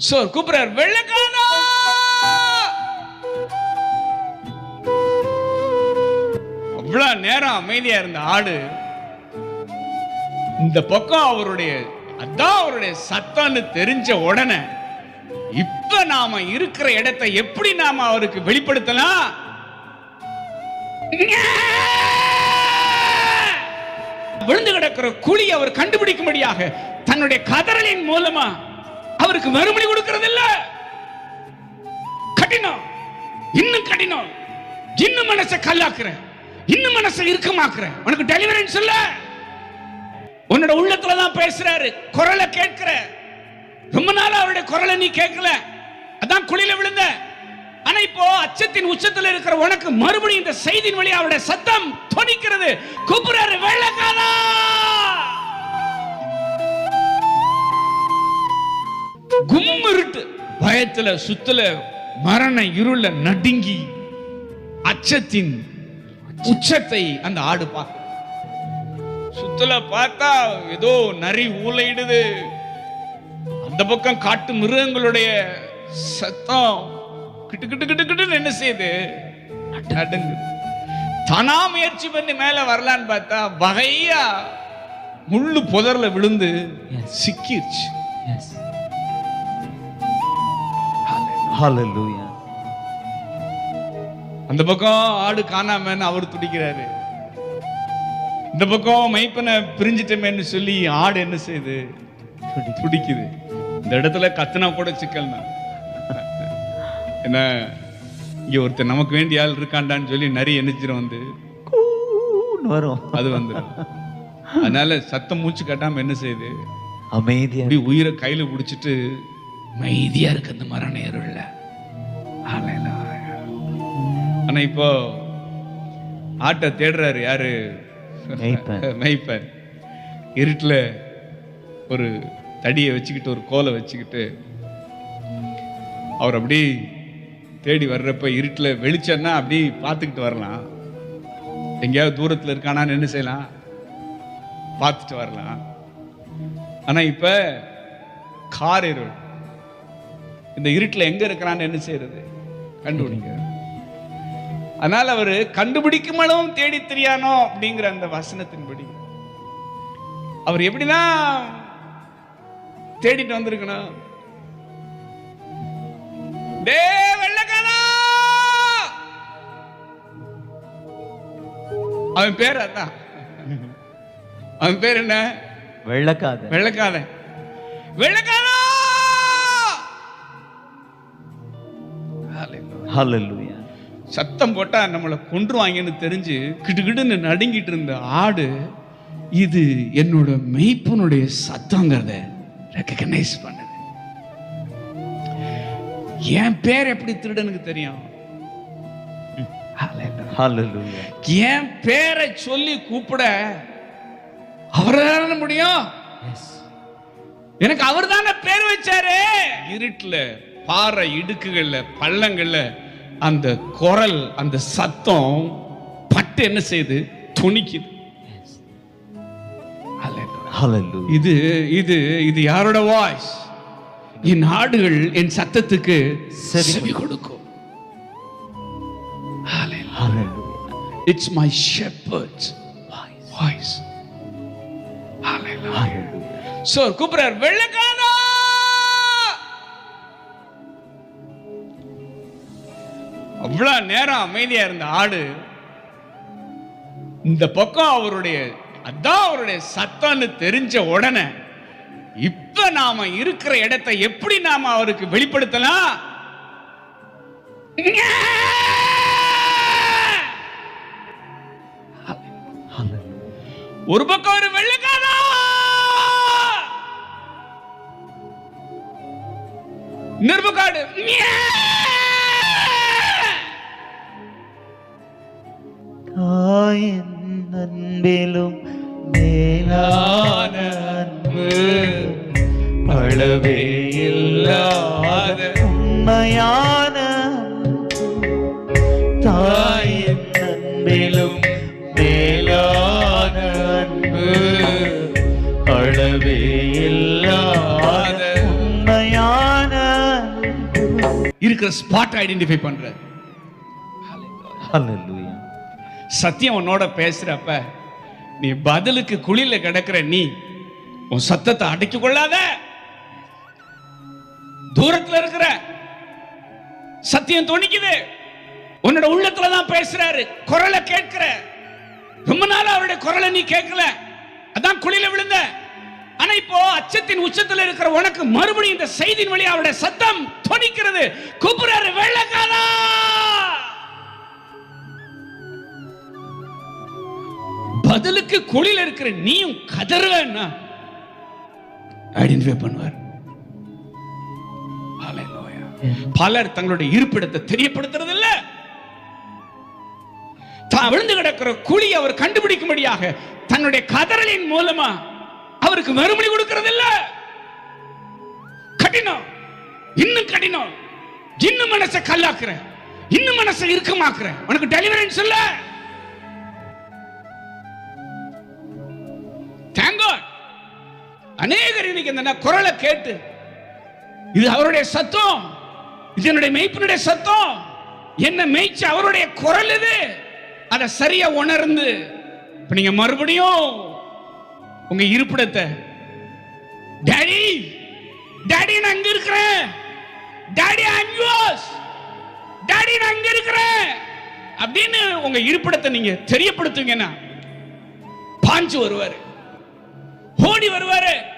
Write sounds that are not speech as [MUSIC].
So கூப்பிடுறார் வெள்ளக்காரா அவ்வளவு நேரம் அமைதியா இருந்த ஆடு இந்த பக்கம் அவருடைய அதான் அவருடைய சத்தம்னு தெரிஞ்ச உடனே இப்ப நாம இருக்கிற இடத்தை எப்படி நாம அவருக்கு வெளிப்படுத்தலாம்? விழுந்து கிடக்கிற குழி அவர் கண்டுபிடிக்கும்படியாக தன்னுடைய கதறலின் மூலமா அவருக்கு மறுமொழி கொடுக்கிறது இல்ல கடினம். இன்னும் கடினம். இன்னும் மனசை கல்லாக்குற இன்னும் மனசை இறுக்கமாக்குற உனக்கு டெலிவரன்ஸ் இல்ல. உன்னோட உள்ளத்துல தான் பேசுறாரு. குரலை கேட்கிற. ரொம்ப நாளா அவருடைய குரலை நீ கேட்கல. அதான் குழியில விழுந்த. ஆனா இப்போ அச்சத்தின் உச்சத்துல இருக்கிற உனக்கு மறுபடியும் இந்த செய்தியின் வழி அவருடைய சத்தம் துணிக்கிறது. கூப்பிடுறாரு வெள்ளக்காரா கும்மிருட்டு பயத்துல சுத்தல மரண இருள நடுங்கி அச்சத்தின் உச்சத்தை அந்த ஆடு பார்க்க சுத்தல பார்த்தா ஏதோ நரி ஊளையிடுது. அந்த பக்கம் காட்டு மிருகங்களுடைய சத்தம் கிட்டு கிட்டு கிட்டு கிட்டுன்னு என்ன செய்யுது? நடுங்குது. தானா முயற்சி பண்ணி மேல வரலான்னு பார்த்தா வகையா முள்ளு புதர்ல விழுந்து சிக்கிருச்சு. அந்த பக்கம் ஆடு காணாமன்னு அவர் துடிக்கிறாரு. இந்த பக்கம் மைப்பனை பிரிஞ்சிட்டமேன்னு சொல்லி ஆடு என்ன செய்யுது? துடிக்குது. இந்த இடத்துல கத்துனா கூட சிக்கல் தான். என்ன? இங்க ஒருத்தர் நமக்கு வேண்டிய ஆள் இருக்காண்டான்னு சொல்லி நிறைய எண்ணிச்சிரும் வந்து. வரும். அது வந்து அதனால சத்தம் மூச்சு கட்டாம என்ன செய்யுது? அமைதியா உயிரை கையில பிடிச்சிட்டு மைதியா இருக்கு அந்த மரண இருள்ல ஆனா இப்போ ஆட்டை தேடுறாரு யாரு? மேய்ப்பன். [LAUGHS] இருட்டுல ஒரு தடியை வச்சுக்கிட்டு ஒரு கோலை வச்சுக்கிட்டு அவர் அப்படி தேடி வர்றப்ப இருட்டுல வெளிச்சம்னா அப்படி பார்த்துக்கிட்டு வரலாம். எங்கேயாவது தூரத்துல இருக்கானான்னு என்ன செய்யலாம். பார்த்துட்டு வரலாம். ஆனா இப்ப கார் இருள் இந்த இருட்டுல எங்க இருக்கிறான்னு என்ன செய்யறது? கண்டுபிடிக்க அதனால அவரு கண்டுபிடிக்கும் அளவும் தேடி தெரியானோ? அப்படிங்கிற அந்த வசனத்தின்படி. அவர் எப்படிதான் தேடிட்டு வந்திருக்கணும்? வெள்ளைக்காரா! அவன் பேர் அதான். அவன் பேர் என்ன? வெள்ளக்காத வெள்ளக்காரன் வெள்ளக்காரா Hallelujah. சத்தம் போட்டா நம்மளை கொன்றுவாங்கன்னு தெரிஞ்சு கிடுகிடுன்னு நடுங்கிட்டு இருந்த ஆடு இது என்னோட மெய்ப்பனுடைய சத்தங்கிறத ரெக்கக்னைஸ் பண்ணுது என் பேர் எப்படி திருடனுக்கு தெரியும். என் பேரை சொல்லி கூப்பிட அவரால முடியும். எனக்கு அவர் தானே பேர் வச்சாரு இருட்டுல பாறை இடுக்குகள்ல பள்ளங்கள்ல அந்த குரல் அந்த சத்தம் பட்டு என்ன செய்யுது? துணிக்குது. Hallelujah. Hallelujah. இது இது இது யாரோட வாய்ஸ் என் ஆடுகள் என் சத்தத்துக்கு செவி கொடுக்கும். Hallelujah. It's my shepherd's voice Hallelujah. So கூப்பிடுறார் வெள்ளக்காரா அவ்வளவு நேரம் அமைதியா இருந்த ஆடு இந்த பக்கம் அவருடைய அதான் அவருடைய சத்தம்னு தெரிஞ்ச உடனே இப்ப நாம இருக்கிற இடத்தை எப்படி நாம அவருக்கு வெளிப்படுத்தலாம்? ஒரு பக்கம் ஒரு வெள்ளக்காரா இன்னொரு பக்கம் அன்பிலும் மேலான அன்பு. அளவே இல்லாத உண்மையான தாயின் அன்பிலும் மேலான அன்பு. அளவே இல்லாத உண்மையான இருக்கிற ஸ்பாட் ஐடென்டிஃபை ஹalleluya சத்தியம் உன்னோட பேசுறப்ப நீ பதிலுக்கு குழியில கிடக்குற நீ உன் சத்தத்தை அடக்கி கொள்ளாத. தூரத்துல இருக்கிற சத்தியம் துணிக்குது. உன்னோட உள்ளத்துல தான் பேசுறாரு குரலை கேட்கிற. ரொம்ப நாளா அவருடைய குரலை நீ கேட்கல. அதான் குழியில விழுந்த. ஆனா இப்போ அச்சத்தின் உச்சத்துல இருக்கிற உனக்கு மறுபடியும் இந்த செய்தியின் வழி அவருடைய சத்தம் துணிக்கிறது. கூப்பிடுறாரு வெள்ளக்காரா பதிலுக்கு குழியில் இருக்கிற நீயும் கதறுவேன்னா ஐடென்டிஃபை பண்ணுவார். பலர் தங்களுடைய இருப்பிடத்தை தெரியப்படுத்துறது இல்ல தான் விழுந்து கிடக்கிற குழி அவர் கண்டுபிடிக்கும்படியாக தன்னுடைய கதறலின் மூலமா அவருக்கு மறுமொழி கொடுக்கிறது இல்ல கடினம். இன்னும் கடினம். இன்னும் மனசை கல்லாக்குற இன்னும் மனசை இறுக்கமாக்குற உனக்கு டெலிவரன்ஸ் இல்லை. அநேகர் இன்னைக்கு இந்த குரலை கேட்டு இது அவருடைய சத்தம் இது என்னுடைய மெய்ப்பினுடைய சத்தம். என்ன மெய்ச்ச அவருடைய குரல் இது? அதை சரியா உணர்ந்து இப்ப நீங்க மறுபடியும் உங்க இருப்பிடத்தை டாடி டாடி நான் அங்க இருக்கிறேன். டாடி ஐம் யோர்ஸ் டாடி நான் அங்க இருக்கிறேன். அப்படின்னு உங்க இருப்பிடத்தை நீங்க தெரியப்படுத்துவீங்கன்னா பாஞ்சு வருவாரு. ஓடி வருவாரு.